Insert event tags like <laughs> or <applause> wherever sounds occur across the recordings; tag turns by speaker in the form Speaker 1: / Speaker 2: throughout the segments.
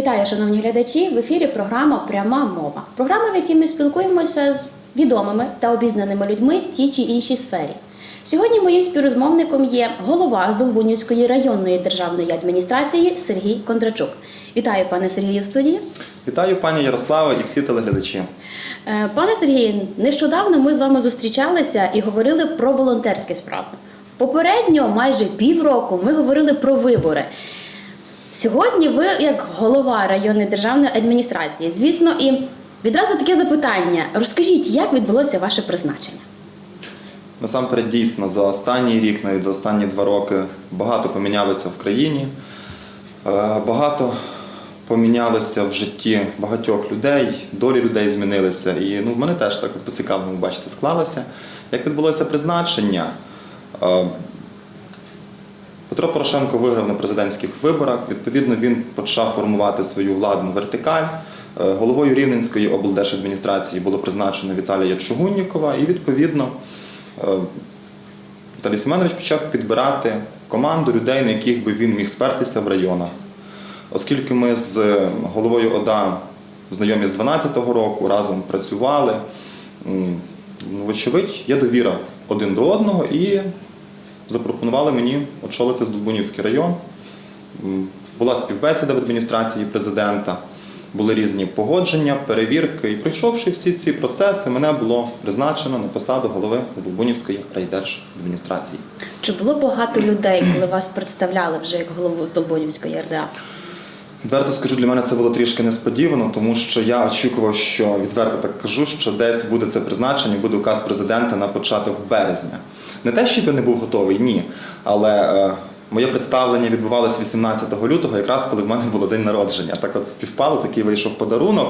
Speaker 1: Вітаю, шановні глядачі! В ефірі програма Пряма мова. Програма, в якій ми спілкуємося з відомими та обізнаними людьми в тій чи іншій сфері. Сьогодні моїм співрозмовником є голова Здолбунівської районної державної адміністрації Сергій Кондрачук. Вітаю, пане Сергію, в студії.
Speaker 2: Вітаю пані Ярослава і всі телеглядачі.
Speaker 1: Е, Пане Сергію, нещодавно ми з вами зустрічалися і говорили про волонтерські справи. Попередньо, майже півроку, ми говорили про вибори. Сьогодні ви, як голова районної державної адміністрації, звісно, і відразу таке запитання: розкажіть, як відбулося ваше призначення?
Speaker 2: Насамперед, дійсно, за останній рік, навіть за останні два роки, багато помінялося в країні, е, багато помінялося в житті багатьох людей, долі людей змінилися. І ну, в мене теж так по-цікавому, бачите, склалося. Як відбулося призначення? Петро Порошенко виграв на президентських виборах. Відповідно, він почав формувати свою владну вертикаль. Е, Головою Рівненської облдержадміністрації було призначено Віталія Чугуннікова, і відповідно е, Віталій Семенович почав підбирати команду людей, на яких би він міг спертися в районах. Оскільки ми з головою ОДА знайомі з 2012 року, разом працювали, ну, вочевидь, є довіра один до одного і запропонували мені очолити Здолбунівський район. Була співбесіда в адміністрації президента, були різні погодження, перевірки. І пройшовши всі ці процеси, мене було призначено на посаду голови Здолбунівської райдержадміністрації.
Speaker 1: Чи було багато людей, коли вас представляли вже як голову Здолбунівської РДА?
Speaker 2: Відверто скажу, для мене це було трішки несподівано, тому що я очікував, що відверто так кажу, що десь буде це призначення, буде указ президента на початок березня. Не те, щоб я не був готовий, ні. Але е, моє представлення відбувалося 18 лютого, якраз коли в мене було день народження. Так от співпало, такий вийшов подарунок.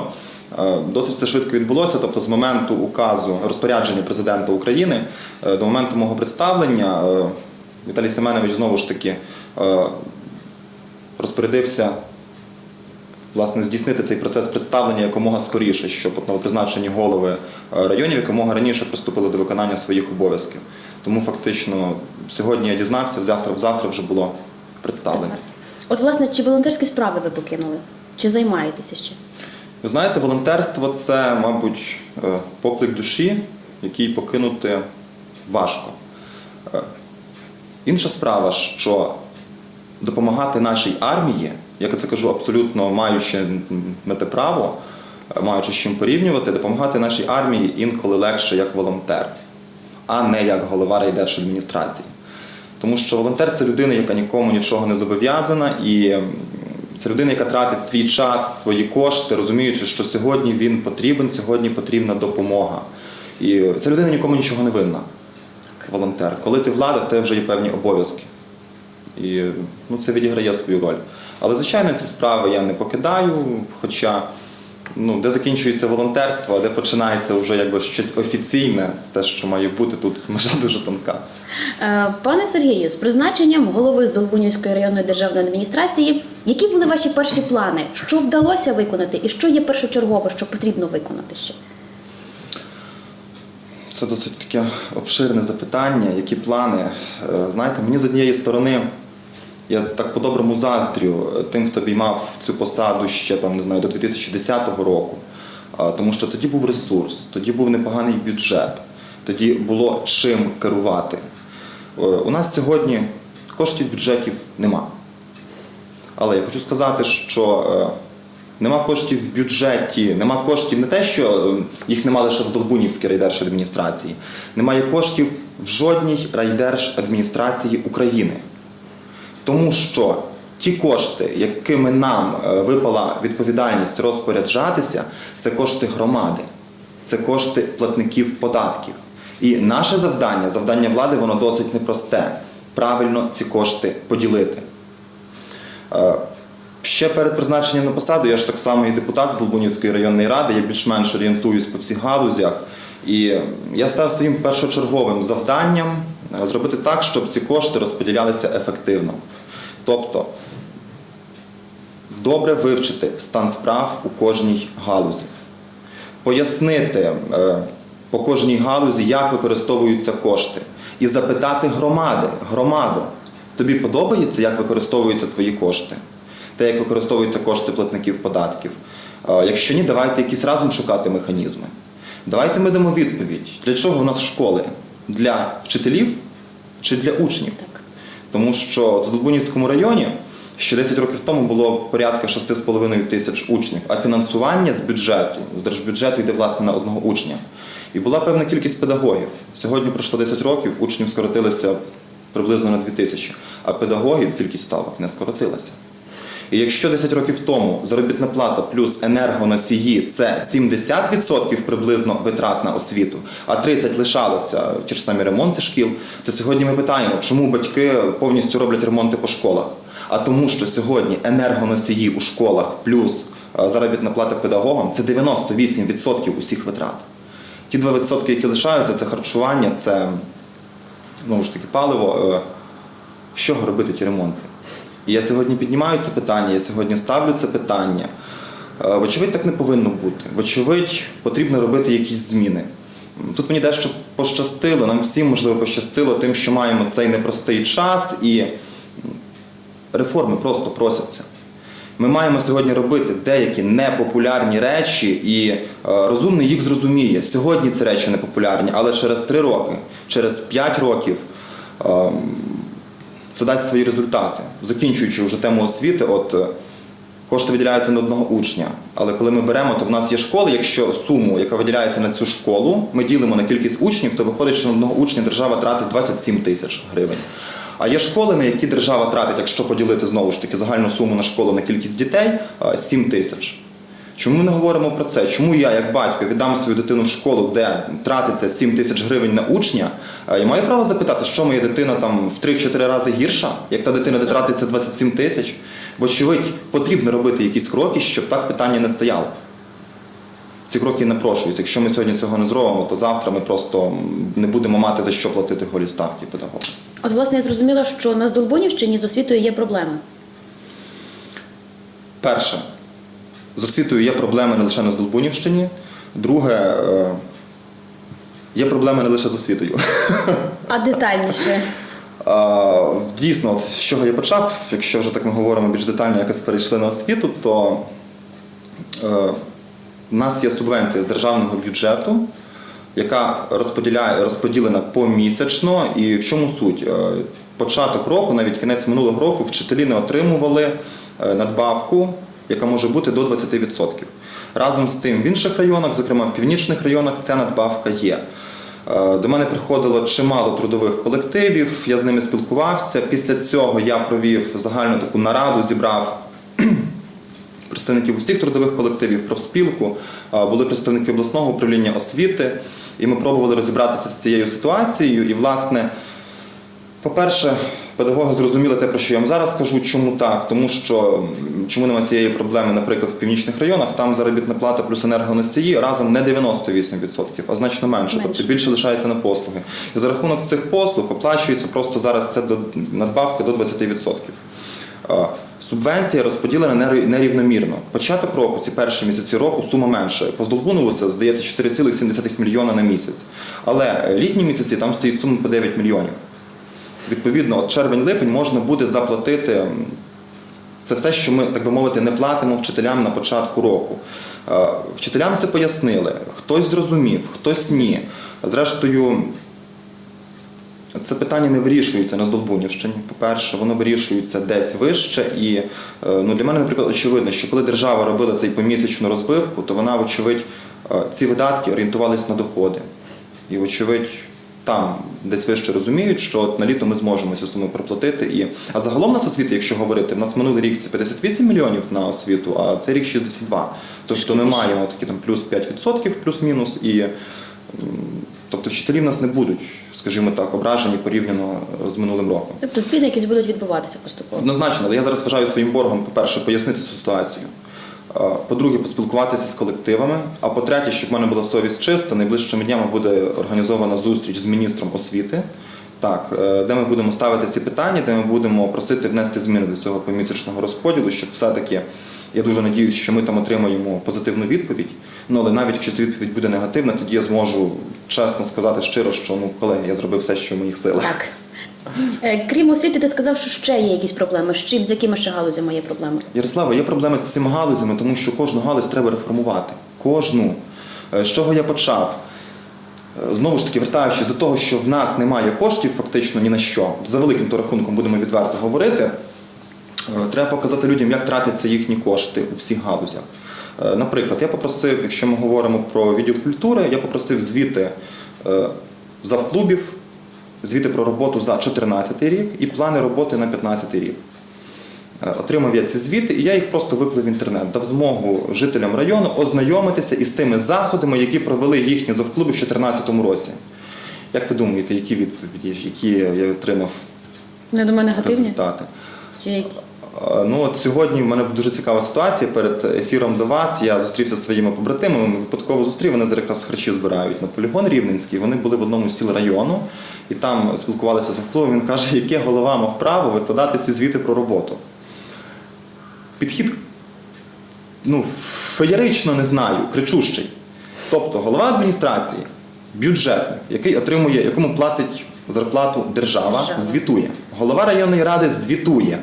Speaker 2: Е, Досить все швидко відбулося. Тобто, з моменту указу розпорядження президента України е, до моменту мого представлення Віталій Семенович знову ж таки розпорядився власне здійснити цей процес представлення якомога скоріше, щоб новопризначені голови районів якомога раніше приступили до виконання своїх обов'язків. Тому фактично сьогодні я дізнався, завтра завтра вже було представлення.
Speaker 1: От, власне, чи волонтерські справи ви покинули? Чи займаєтеся ще?
Speaker 2: Ви знаєте, волонтерство це, мабуть, е, поклик душі, який покинути важко. Е, Інша справа, що допомагати нашій армії, як я це кажу, абсолютно маючи на те право, е, маючи з чим порівнювати, допомагати нашій армії інколи легше як волонтер, а не як голова райдержадміністрації. Тому що волонтер це людина, яка нікому нічого не зобов'язана, і це людина, яка тратить свій час, свої кошти, розуміючи, що сьогодні він потрібен, сьогодні потрібна допомога. І ця людина нікому нічого не винна. Волонтер. Коли ти влада, в тебе вже є певні обов'язки. І ну, це відіграє свою роль. Але, звичайно, ці справи я не покидаю, хоча ну, де закінчується волонтерство, а де починається вже якби щось офіційне, те, що має бути тут, <laughs> межа дуже тонка.
Speaker 1: Е, Пане Сергію, з призначенням голови Здолбунівської районної державної адміністрації, які були ваші перші плани? Що вдалося виконати і що є першочергове, що потрібно виконати ще?
Speaker 2: Це досить таке обширне запитання, які плани. Е, Знаєте, мені з однієї сторони, я так по-доброму заздрю е, тим, хто обіймав цю посаду ще там, не знаю, до 2010 року. Тому що тоді був ресурс, тоді був непоганий бюджет, тоді було чим керувати. Е, У нас сьогодні коштів бюджетів нема. Але я хочу сказати, що е, нема коштів в бюджеті, нема коштів не те, що їх нема лише в Здолбунівській райдержадміністрації, немає коштів в жодній райдержадміністрації України. Тому що ті кошти, якими нам е, випала відповідальність розпоряджатися, це кошти громади, це кошти платників податків. І наше завдання, завдання влади, воно досить непросте. Правильно ці кошти поділити. Е, Ще перед призначенням на посаду я ж так само і депутат з Лубунівської районної ради, я більш-менш орієнтуюсь по всіх галузях. І я став своїм першочерговим завданням е, зробити так, щоб ці кошти розподілялися ефективно. Тобто добре вивчити стан справ у кожній галузі, пояснити е, по кожній галузі, як використовуються кошти, і запитати громади, громаду, тобі подобається, як використовуються твої кошти? те, як використовуються кошти платників податків. Е, Якщо ні, давайте якісь разом шукати механізми. Давайте ми дамо відповідь, для чого у нас школи? Для вчителів чи для учнів? Тому що в Здолбунівському районі ще 10 років тому було порядка 6,5 тисяч учнів, а фінансування з бюджету, з держбюджету йде власне на одного учня. І була певна кількість педагогів. Сьогодні пройшло 10 років, учнів скоротилося приблизно на 2 тисячі, а педагогів кількість ставок не скоротилася. І якщо 10 років тому заробітна плата плюс енергоносії це 70% приблизно витрат на освіту, а 30 лишалося ті ж самі ремонти шкіл, то сьогодні ми питаємо, чому батьки повністю роблять ремонти по школах? А тому, що сьогодні енергоносії у школах плюс е, заробітна плата педагогам це 98% усіх витрат. Ті 2%, які лишаються, це харчування, це знову ж таки паливо. Е, З чого робити ті ремонти? І я сьогодні піднімаю це питання, я сьогодні ставлю це питання. Е, Вочевидь, так не повинно бути. Вочевидь, потрібно робити якісь зміни. Тут мені дещо пощастило, нам всім можливо пощастило тим, що маємо цей непростий час і реформи просто просяться. Ми маємо сьогодні робити деякі непопулярні речі, і е, розумний їх зрозуміє. Сьогодні ці речі непопулярні, але через 3 роки, через 5 років ем, це дасть свої результати. Закінчуючи вже тему освіти, от е, кошти виділяються на одного учня. Але коли ми беремо, то в нас є школи, якщо суму, яка виділяється на цю школу, ми ділимо на кількість учнів, то виходить, що на одного учня держава тратить 27 тисяч гривень. А є школи, на які держава тратить, якщо поділити знову ж таки загальну суму на школу на кількість дітей, е, 7 тисяч. Чому ми не говоримо про це? Чому я, як батько, віддам свою дитину в школу, де тратиться 7 тисяч гривень на учня? е, Я маю право запитати, що моя дитина там в 3-4 рази гірша, як та дитина, де тратиться 27 тисяч? Вочевидь, потрібно робити якісь кроки, щоб так питання не стояло. Ці кроки напрошуються. Якщо ми сьогодні цього не зробимо, то завтра ми просто не будемо мати за що платити голі ставки педагогам.
Speaker 1: От, власне, я зрозуміла, що на Здолбунівщині з освітою є проблеми.
Speaker 2: Перше, з освітою є проблеми не лише на Здолбунівщині. Друге, е, є проблеми не лише з освітою.
Speaker 1: А детальніше.
Speaker 2: Е, Дійсно, от з чого я почав, якщо вже так ми говоримо більш детально, якось перейшли на освіту, то е, в нас є субвенція з державного бюджету, яка розподіляє, розподілена помісячно. І в чому суть? Початок року, навіть кінець минулого року, вчителі не отримували надбавку, яка може бути до 20%. Разом з тим в інших районах, зокрема в північних районах, ця надбавка є. Е, До мене приходило чимало трудових колективів, я з ними спілкувався. Після цього я провів загальну таку нараду, зібрав <clears throat> представників усіх трудових колективів, профспілку, е, були представники обласного управління освіти, і ми пробували розібратися з цією ситуацією. І, власне, по-перше, педагоги зрозуміли те, про що я вам зараз скажу. Чому так? Тому що чому немає цієї проблеми, наприклад, в північних районах, там заробітна плата плюс енергоносії разом не 98%, а значно менше.
Speaker 1: Менше.
Speaker 2: Тобто більше лишається на послуги. І за рахунок цих послуг оплачується просто зараз це до надбавки до 20%. Е, Субвенція розподілена нерівномірно. Початок року, ці перші місяці року, сума менша. По Здолбунову це здається 4,7 мільйона на місяць. Але е, літні місяці там стоїть сума по 9 мільйонів. Відповідно, от червень-липень можна буде заплатити. Це все, що ми, так би мовити, не платимо вчителям на початку року. Е, Вчителям це пояснили. Хтось зрозумів, хтось ні. Зрештою, це питання не вирішується на Здолбунівщині. По-перше, воно вирішується десь вище. І е, ну, для мене, наприклад, очевидно, що коли держава робила цей помісячну розбивку, то вона, вочевидь, е, ці видатки орієнтувалися на доходи. І, вочевидь, там десь вище розуміють, що от на літо ми зможемо цю суму проплатити. І... А загалом нас освіти, якщо говорити, в нас минулий рік це 58 мільйонів на освіту, а цей рік 62. Тобто ми маємо такі там плюс 5%, плюс-мінус, і тобто вчителі в нас не будуть, скажімо так, ображені порівняно з минулим роком.
Speaker 1: Тобто зміни якісь будуть відбуватися поступово.
Speaker 2: Однозначно, але я зараз вважаю своїм боргом, по-перше, пояснити цю ситуацію. Е, По-друге, поспілкуватися з колективами. А по-третє, щоб в мене була совість чиста, найближчими днями буде організована зустріч з міністром освіти, так, е, де ми будемо ставити ці питання, де ми будемо просити внести зміни до цього помісячного розподілу, щоб все-таки, я дуже надіюсь, що ми там отримаємо позитивну відповідь. Ну, але навіть якщо ця відповідь буде негативна, тоді я зможу чесно сказати щиро, що ну, колеги, я зробив все, що в моїх силах.
Speaker 1: Так. Е, Крім освіти, ти сказав, що ще є якісь проблеми. З чим, з якими ще галузями є проблеми?
Speaker 2: Ярослава, є проблеми з всіма галузями, тому що кожну галузь треба реформувати. Кожну. Е, З чого я почав? Е, Знову ж таки, вертаючись до того, що в нас немає коштів фактично ні на що, за великим то рахунком будемо відверто говорити, треба показати людям, як тратяться їхні кошти у всіх галузях. Наприклад, я попросив, якщо ми говоримо про відділ культури, я попросив звіти завклубів, звіти про роботу за 2014 рік і плани роботи на 2015 рік. Е, Отримав я ці звіти, і я їх просто виклав в інтернет, дав змогу жителям району ознайомитися із тими заходами, які провели їхні завклуби в 2014 році. Як ви думаєте, які відповіді, які я отримав
Speaker 1: Я думаю, негативні.
Speaker 2: результати?
Speaker 1: Чи які?
Speaker 2: Е, Ну от сьогодні в мене дуже цікава ситуація. Перед ефіром до вас я зустрівся зі своїми побратимами. Випадково зустрів. Вони зараз якраз харчі збирають на полігон Рівненський. Вони були в одному з сіл району і там спілкувалися з впливом. Він каже, яке голова мав право викладати ці звіти про роботу. Підхід ну, феєрично не знаю, кричущий. Тобто голова адміністрації, бюджетник, який отримує, якому платить зарплату держава,
Speaker 1: Держава.
Speaker 2: звітує. Голова районної ради звітує.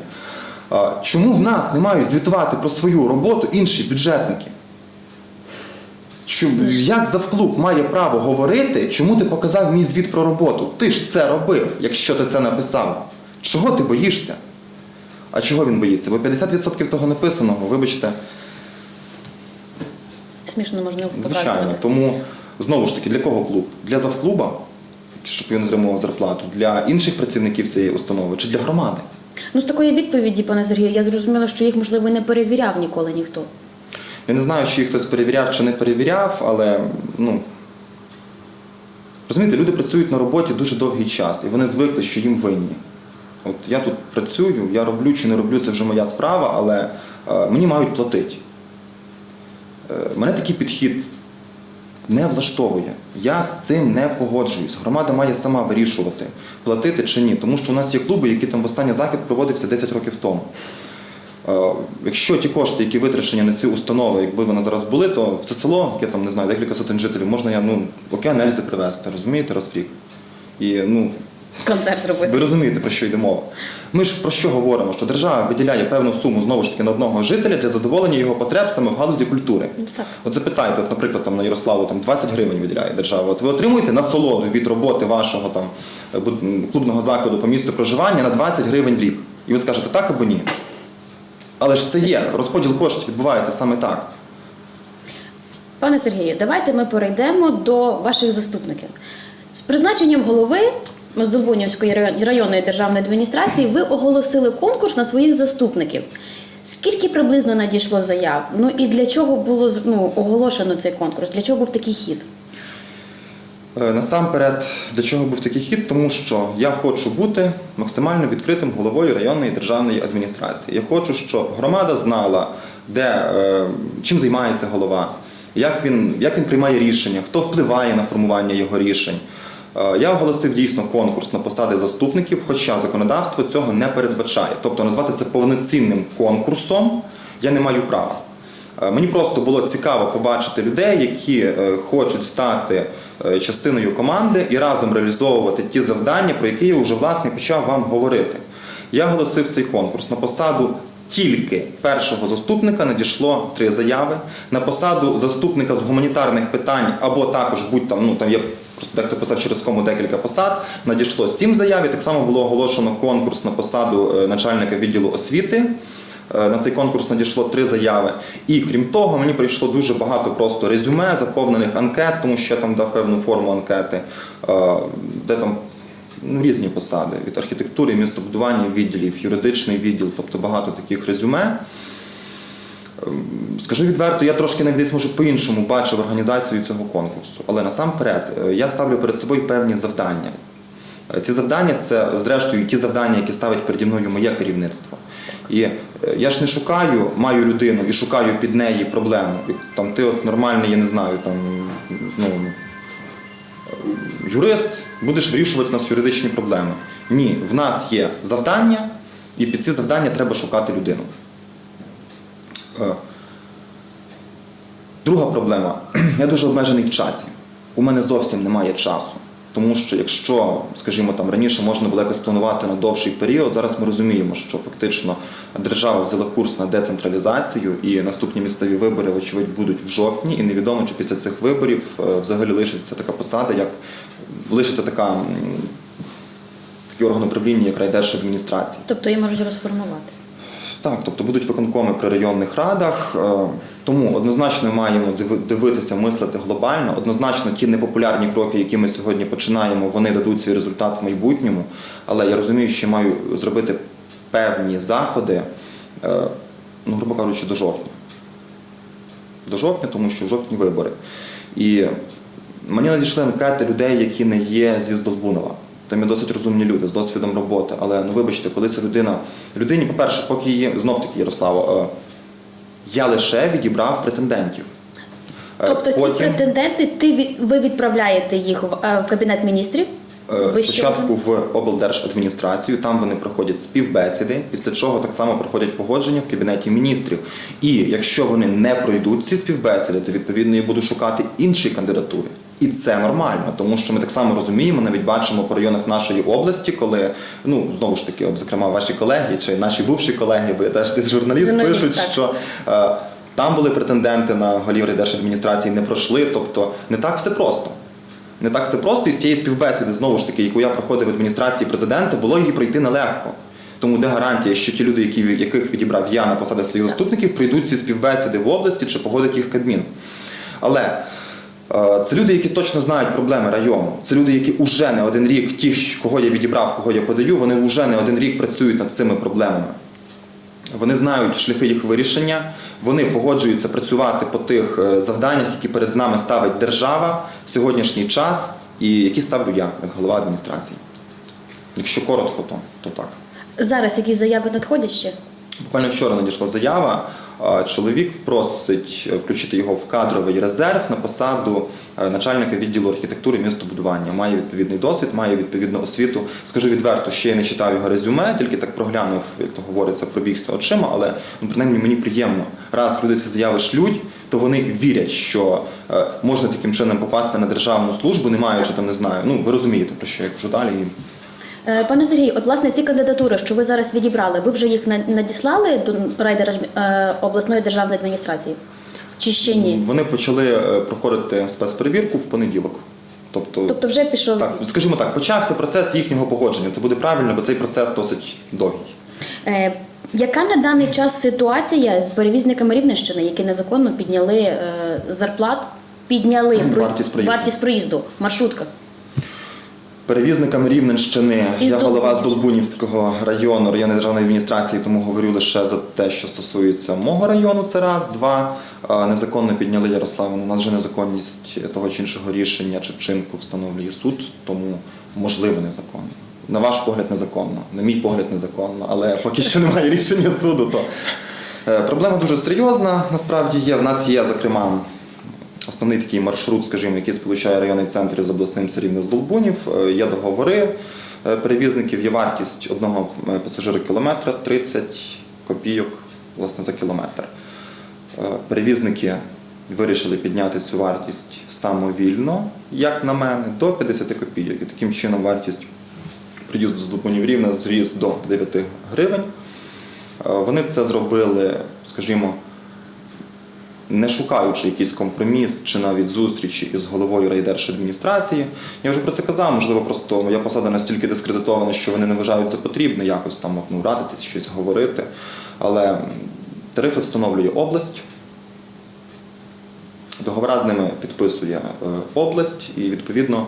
Speaker 2: Чому в нас не мають звітувати про свою роботу інші бюджетники? Чому, як завклуб має право говорити, чому ти показав мій звіт про роботу? Ти ж це робив, якщо ти це написав. Чого ти боїшся? А чого він боїться? Бо 50% того написаного, вибачте,
Speaker 1: Смішно можна
Speaker 2: звичайно. Тому знову ж таки, для кого клуб? Для завклуба, щоб він отримував зарплату, для інших працівників цієї установи чи для громади?
Speaker 1: Ну, з такої відповіді, пане Сергію, я зрозуміла, що їх, можливо, не перевіряв ніколи ніхто.
Speaker 2: Я не знаю, чи їх хтось перевіряв чи не перевіряв, але ну. Розумієте, люди працюють на роботі дуже довгий час, і вони звикли, що їм винні. От я тут працюю, я роблю чи не роблю, це вже моя справа, але е, мені мають платити. Е, мене такий підхід не влаштовує. Я з цим не погоджуюсь. Громада має сама вирішувати, платити чи ні. Тому що у нас є клуби, які там в останній захід проводився 10 років тому. Е, Якщо ті кошти, які витрачені на ці установи, якби вони зараз були, то в це село, яке там не знаю, декілька сотень жителів, можна я ну окей, Ельзи привезти, розумієте, раз. І ну
Speaker 1: Концерт зробити.
Speaker 2: ви розумієте, про що йде мова. Ми ж про що говоримо? Що держава виділяє певну суму знову ж таки на одного жителя для задоволення його потреб саме в галузі культури.
Speaker 1: Ну, так.
Speaker 2: От запитайте, от, наприклад, там на Ярославу там 20 гривень виділяє держава. От ви отримуєте насолоду від роботи вашого там клубного закладу по місцю проживання на 20 гривень в рік. І ви скажете так або ні. Але ж це є. Розподіл коштів відбувається саме так.
Speaker 1: Пане Сергію, давайте ми перейдемо до ваших заступників. З призначенням голови Моздолбунівської район- районної державної адміністрації ви оголосили конкурс на своїх заступників. Скільки приблизно надійшло заяв? Ну і для чого було ну, оголошено цей конкурс? Для чого був такий хід?
Speaker 2: Е, Насамперед, для чого був такий хід? Тому що я хочу бути максимально відкритим головою районної державної адміністрації. Я хочу, щоб громада знала, де, е, чим займається голова, як він, як він приймає рішення, хто впливає на формування його рішень. Е, Я оголосив дійсно конкурс на посади заступників, хоча законодавство цього не передбачає. Тобто назвати це повноцінним конкурсом я не маю права. Е, Мені просто було цікаво побачити людей, які е, хочуть стати частиною команди і разом реалізовувати ті завдання, про які я вже власне почав вам говорити. Я оголосив цей конкурс на посаду. Тільки першого заступника надійшло три заяви. На посаду заступника з гуманітарних питань або також будь там, ну там є просто дехто писав через кому декілька посад. Надійшло сім заяв. І так само було оголошено конкурс на посаду е, начальника відділу освіти. Е, На цей конкурс надійшло три заяви. І крім того, мені прийшло дуже багато просто резюме, заповнених анкет, тому що я там дав певну форму анкети, е, де там ну, різні посади від архітектури, містобудування відділів, юридичний відділ, тобто багато таких резюме. Ем, Скажу відверто, я трошки навіть може по-іншому бачив організацію цього конкурсу. Але насамперед е, я ставлю перед собою певні завдання. Е, Ці завдання це, зрештою, ті завдання, які ставить переді мною моє керівництво. І е, я ж не шукаю, маю людину і шукаю під неї проблему. І, Там ти от нормальний, я не знаю, там ну, юрист, будеш вирішувати у нас юридичні проблеми. Ні, в нас є завдання, і під ці завдання треба шукати людину. Е, Друга проблема. <clears throat> Я дуже обмежений в часі. У мене зовсім немає часу. Тому що якщо, скажімо, там раніше можна було якось планувати на довший період, зараз ми розуміємо, що фактично держава взяла курс на децентралізацію, і наступні місцеві вибори, вочевидь, будуть в жовтні, і невідомо, чи після цих виборів е, взагалі лишиться така посада, як лишиться така такий орган управління, як райдержадміністрація.
Speaker 1: Тобто її можуть розформувати.
Speaker 2: Так, тобто будуть виконкоми при районних радах. е, Тому однозначно маємо дивитися, мислити глобально. Однозначно, ті непопулярні кроки, які ми сьогодні починаємо, вони дадуть свій результат в майбутньому. Але я розумію, що маю зробити певні заходи, е, ну, грубо кажучи, до жовтня. До жовтня, тому що в жовтні вибори. І мені надійшли анкети людей, які не є зі Здолбунова. Там є досить розумні люди з досвідом роботи. Але ну вибачте, коли ця людина. Людині, по-перше, поки її знов таки Ярославо, е, я лише відібрав претендентів. Е,
Speaker 1: Тобто ці претенденти, ти ви відправляєте їх в, е, в кабінет міністрів?
Speaker 2: Спочатку в облдержадміністрацію, там вони проходять співбесіди, після чого так само проходять погодження в кабінеті міністрів. І якщо вони не пройдуть ці співбесіди, то відповідно я буду шукати інші кандидатури. І це нормально, тому що ми так само розуміємо, навіть бачимо по районах нашої області, коли ну знову ж таки, от зокрема, ваші колеги чи наші бувші колеги, бо я теж десь журналіст,
Speaker 1: Журналіст,
Speaker 2: пишуть,
Speaker 1: так.
Speaker 2: що е, там були претенденти на голів райдержадміністрації, не пройшли. Тобто не так все просто. Не так все просто, і з тієї співбесіди, знову ж таки, яку я проходив в адміністрації президента, було її пройти нелегко. Тому де гарантія, що ті люди, які, яких відібрав я на посади своїх заступників, пройдуть ці співбесіди в області чи погодить їх Кабмін. Але це люди, які точно знають проблеми району. Це люди, які вже не один рік, ті, кого я відібрав, кого я подаю, вони вже не один рік працюють над цими проблемами. Вони знають шляхи їх вирішення, вони погоджуються працювати по тих е, завданнях, які перед нами ставить держава в сьогоднішній час, і які ставлю я, як голова адміністрації. Якщо коротко, то, то так.
Speaker 1: Зараз якісь заяви надходять ще?
Speaker 2: Буквально вчора надійшла заява. Чоловік просить е, включити його в кадровий резерв на посаду е, начальника відділу архітектури містобудування. Має відповідний досвід, має відповідну освіту. Скажу відверто, ще я не читав його резюме, тільки так проглянув, як то говориться, пробігся очима, але ну, принаймні мені приємно. Раз люди ці заяви шлють, то вони вірять, що е, можна таким чином попасти на державну службу, не маючи там, не знаю. Ну ви розумієте, про що я кажу далі.
Speaker 1: Е, Пане Сергію, от власне ці кандидатури, що ви зараз відібрали, ви вже їх надіслали до райдержадмі- е, обласної державної адміністрації? Чи ще ні?
Speaker 2: Вони почали е, проходити спецперевірку в понеділок. Тобто,
Speaker 1: Тобто вже пішов
Speaker 2: так, скажімо так, почався процес їхнього погодження. Це буде правильно, бо цей процес досить довгий.
Speaker 1: Е, Яка на даний час ситуація з перевізниками Рівненщини, які незаконно підняли е, зарплат, підняли
Speaker 2: вартість проїзду.
Speaker 1: вартість проїзду, маршрутка?
Speaker 2: Перевізникам Рівненщини
Speaker 1: Із
Speaker 2: я голова з Долбунівського району районної державної адміністрації, тому говорю лише за те, що стосується мого району. Це раз, два. Незаконно підняли Ярославину. У нас вже незаконність того чи іншого рішення чи вчинку встановлює суд, тому можливо незаконно. На ваш погляд незаконно, на мій погляд незаконно, але поки що немає рішення суду, то е, проблема дуже серйозна. Насправді є. В нас є, зокрема, Основний такий маршрут, скажімо, який сполучає районний центр з обласним це з Долбунів. Е, Є договори е, перевізників, є вартість одного е, пасажира кілометра 30 копійок власне, за кілометр. Перевізники вирішили підняти цю вартість самовільно, як на мене, до 50 копійок. І таким чином вартість приїзду з Долбунів рівне зріс до 9 гривень. Вони це зробили, скажімо, не шукаючи якийсь компроміс чи навіть зустрічі із головою райдержадміністрації. Я вже про це казав, можливо, просто моя посада настільки дискредитована, що вони не вважають за потрібне якось там ну, радитись, щось говорити. Але тарифи встановлює область. Договора з ними підписує е, область, і відповідно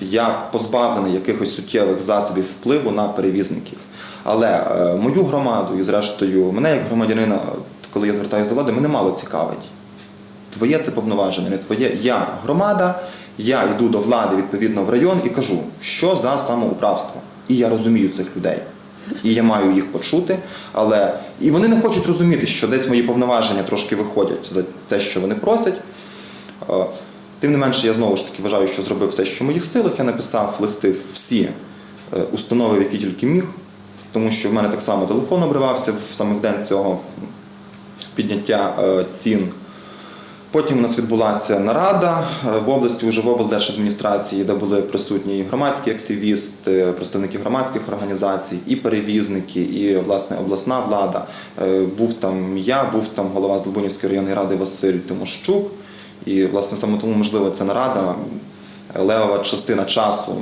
Speaker 2: я позбавлений якихось суттєвих засобів впливу на перевізників. Але е, мою громаду і зрештою мене як громадянина, коли я звертаюся до влади, мене мало цікавить. Твоє це повноваження, не твоє. Я громада, я йду до влади відповідно в район і кажу, що за самоуправство. І я розумію цих людей. І я маю їх почути, але і вони не хочуть розуміти, що десь мої повноваження трошки виходять за те, що вони просять. Е, Тим не менше, я знову ж таки вважаю, що зробив все, що в моїх силах. Я написав листи в всі е, установи, які тільки міг, тому що в мене так само телефон обривався саме в день цього підняття е, цін. Потім у нас відбулася нарада е, в області, вже в облдержадміністрації, де були присутні і громадські активісти, представники громадських організацій, і перевізники, і власне обласна влада. Е, Був там я, був там голова Злобунівської районної ради Василь Тимощук. І власне саме тому можливо ця нарада, е, левова частина часу,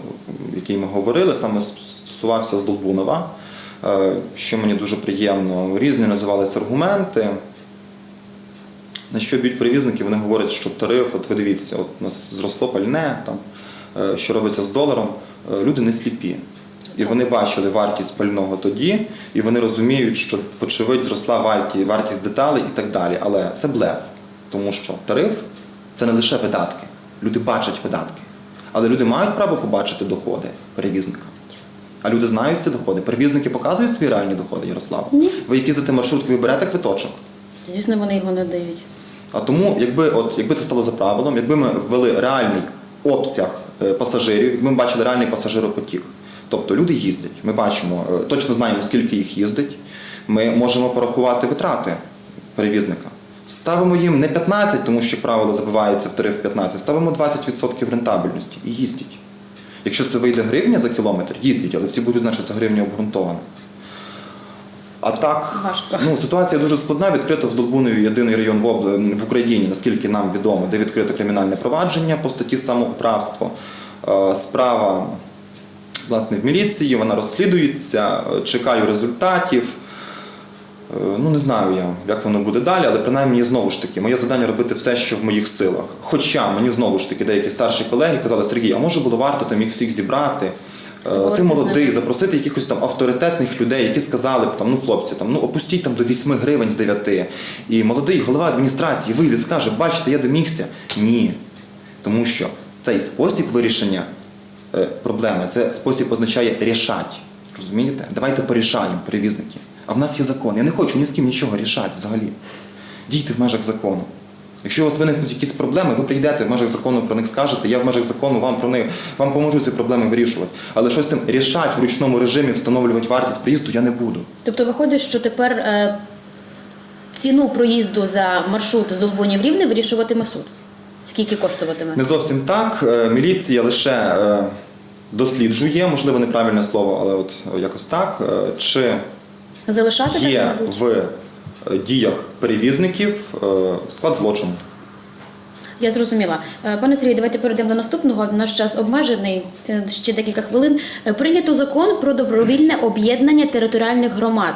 Speaker 2: який ми говорили, саме стосувався Здолбунова. Е, Що мені дуже приємно, різні називалися аргументи. На що б'ють перевізники, вони говорять, що тариф, от ви дивіться, от у нас зросло пальне, там, е, що робиться з доларом. Е, Люди не сліпі. І вони бачили вартість пального тоді, і вони розуміють, що, вочевидь, зросла варті- вартість деталей і так далі. Але це блеф, тому що тариф це не лише видатки. Люди бачать видатки. Але люди мають право побачити доходи перевізника. А люди знають ці доходи. Перевізники показують свої реальні доходи, Ярослава.
Speaker 1: Ні.
Speaker 2: Ви які за тим маршруткою берете квиточок?
Speaker 1: Звісно, вони його не дають.
Speaker 2: А тому, якби от якби це стало за правилом, якби ми ввели реальний обсяг е, пасажирів, якби ми бачили реальний пасажиропотік. Тобто люди їздять, ми бачимо, е, точно знаємо, скільки їх їздить. Ми можемо порахувати витрати перевізника. Ставимо їм не 15, тому що правило забивається в тариф 15, ставимо 20% рентабельності і їздять. Якщо це вийде гривня за кілометр, їздять, але всі будуть знати, що це гривня обґрунтована. А так,
Speaker 1: Важко.
Speaker 2: ну ситуація дуже складна. Відкрито в єдиний район в, в Україні, наскільки нам відомо, де відкрито кримінальне провадження по статті самоуправство. Е, Справа власне в міліції, вона розслідується, е, чекаю результатів. Е, Ну не знаю я, як воно буде далі, але принаймні знову ж таки, моє завдання робити все, що в моїх силах. Хоча мені знову ж таки деякі старші колеги казали, Сергій, а може було варто там їх всіх зібрати. Ти молодий, запросити якихось там авторитетних людей, які сказали б там, ну хлопці, там ну опустіть там до 8 гривень з 9. І молодий голова адміністрації вийде, скаже, бачите, я домігся. Ні. Тому що цей спосіб вирішення е, проблеми, це спосіб означає рішать. Розумієте? Давайте порішаємо, перевізники. А в нас є закон. Я не хочу ні з ким нічого рішати взагалі. Дійте в межах закону. Якщо у вас виникнуть якісь проблеми, ви прийдете в межах закону про них скажете, я в межах закону вам про них вам поможу ці проблеми вирішувати. Але щось там рішати в ручному режимі, встановлювати вартість приїзду я не буду.
Speaker 1: Тобто виходить, що тепер е, ціну проїзду за маршрут з Долбунів Рівне вирішуватиме суд. Скільки коштуватиме?
Speaker 2: Не зовсім так. Е, Міліція лише е, досліджує, можливо, неправильне слово, але от якось так. е, Чи
Speaker 1: Залишати
Speaker 2: є
Speaker 1: будуть?
Speaker 2: в діях перевізників е, склад злочину?
Speaker 1: Я зрозуміла. Е, Пане Сергію, давайте перейдемо до наступного. Наш час обмежений е, ще декілька хвилин. Е, Прийнято закон про добровільне об'єднання територіальних громад.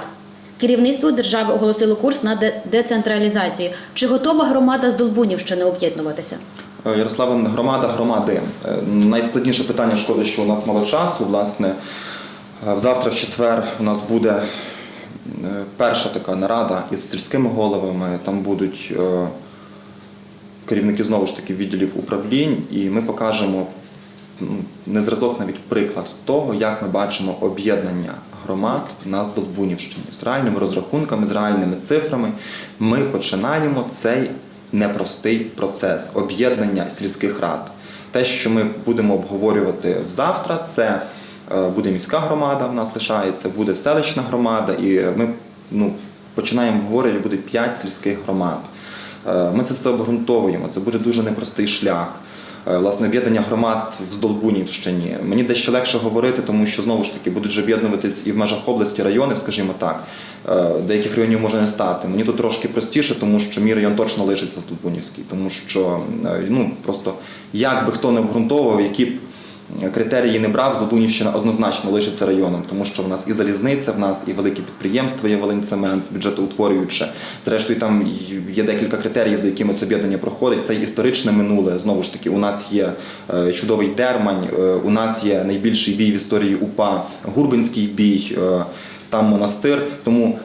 Speaker 1: Керівництво держави оголосило курс на децентралізацію. Чи готова громада з Долбунівщини об'єднуватися?
Speaker 2: Е, Ярослава, громада громади. Е, Найскладніше питання шкода, що у нас мало часу. Власне, Е, завтра в четвер у нас буде е, перша така нарада із сільськими головами. Там будуть е, керівники знову ж таки відділів управлінь, і ми покажемо ну, не зразок, навіть приклад того, як ми бачимо об'єднання громад на Здолбунівщині з реальними розрахунками, з реальними цифрами. Ми починаємо цей непростий процес об'єднання сільських рад. Те, що ми будемо обговорювати завтра, це е, буде міська громада, в нас лишається, буде селищна громада, і ми ну, починаємо говорити, буде 5 сільських громад. Е, Ми це все обґрунтовуємо. Це буде дуже непростий шлях. Е, Власне, об'єднання громад в Здолбунівщині. Мені дещо легше говорити, тому що знову ж таки будуть об'єднуватись і в межах області райони, скажімо так. Е, Деяких районів може не стати. Мені тут трошки простіше, тому що мій район точно лишиться Здолбунівський, тому що е, ну просто як би хто не обґрунтовував, які б критерії не брав, Здолбунівщина однозначно лишиться районом, тому що в нас і залізниця, в нас і великі підприємства є Волиньцемент, бюджетоутворююче. Зрештою, там є декілька критеріїв, за якими це об'єднання проходить. Це історичне минуле. Знову ж таки, у нас є е, чудовий дермань, е, у нас є найбільший бій в історії УПА, Гурбинський бій. е, Там монастир, тому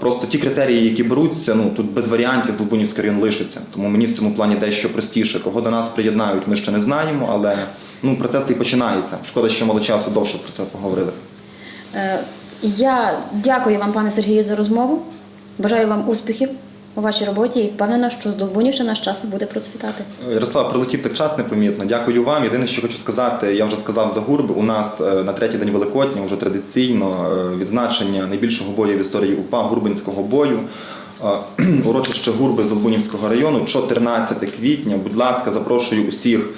Speaker 2: просто ті критерії, які беруться, ну тут без варіантів Злобунівський район лишиться. Тому мені в цьому плані дещо простіше. Кого до нас приєднають, ми ще не знаємо, але ну процес і починається. Шкода, що мало часу довше про це поговорили.
Speaker 1: Е, Я дякую вам, пане Сергію, за розмову. Бажаю вам успіхів у вашій роботі і впевнена, що з Долбунівщина з часу буде процвітати.
Speaker 2: Ярослав, прилетів так час непомітно. Дякую вам. Єдине, що хочу сказати, я вже сказав за гурби. У нас е, на третій день Великодня вже традиційно е, відзначення найбільшого бою в історії УПА Гурбинського бою. Е, <clears throat> Урочище Гурби з Долбунівського району, 14 квітня. Будь ласка, запрошую усіх,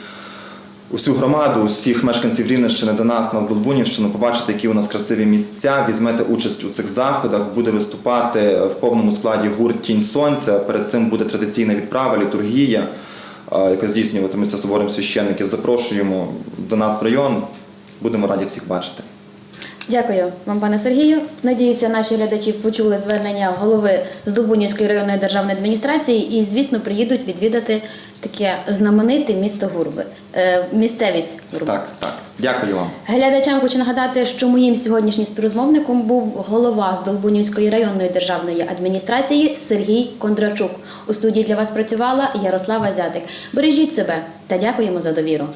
Speaker 2: усю громаду, усіх мешканців Рівненщини до нас на Здолбунівщину, побачити, які у нас красиві місця. Візьмете участь у цих заходах. Буде виступати в повному складі гурт Тінь Сонця. Перед цим буде традиційна відправа, літургія, яка здійснюватиметься собором священників. Запрошуємо до нас в район. Будемо раді всіх бачити.
Speaker 1: Дякую вам, пане Сергію. Надіюся, наші глядачі почули звернення голови Здолбунівської районної державної адміністрації і, звісно, приїдуть відвідати таке знамените місто Гурби, е, місцевість Гурби.
Speaker 2: Так, так. Дякую вам.
Speaker 1: Глядачам хочу нагадати, що моїм сьогоднішнім співрозмовником був голова Здолбунівської районної державної адміністрації Сергій Кондрачук. У студії для вас працювала Ярослава Зятик. Бережіть себе та дякуємо за довіру.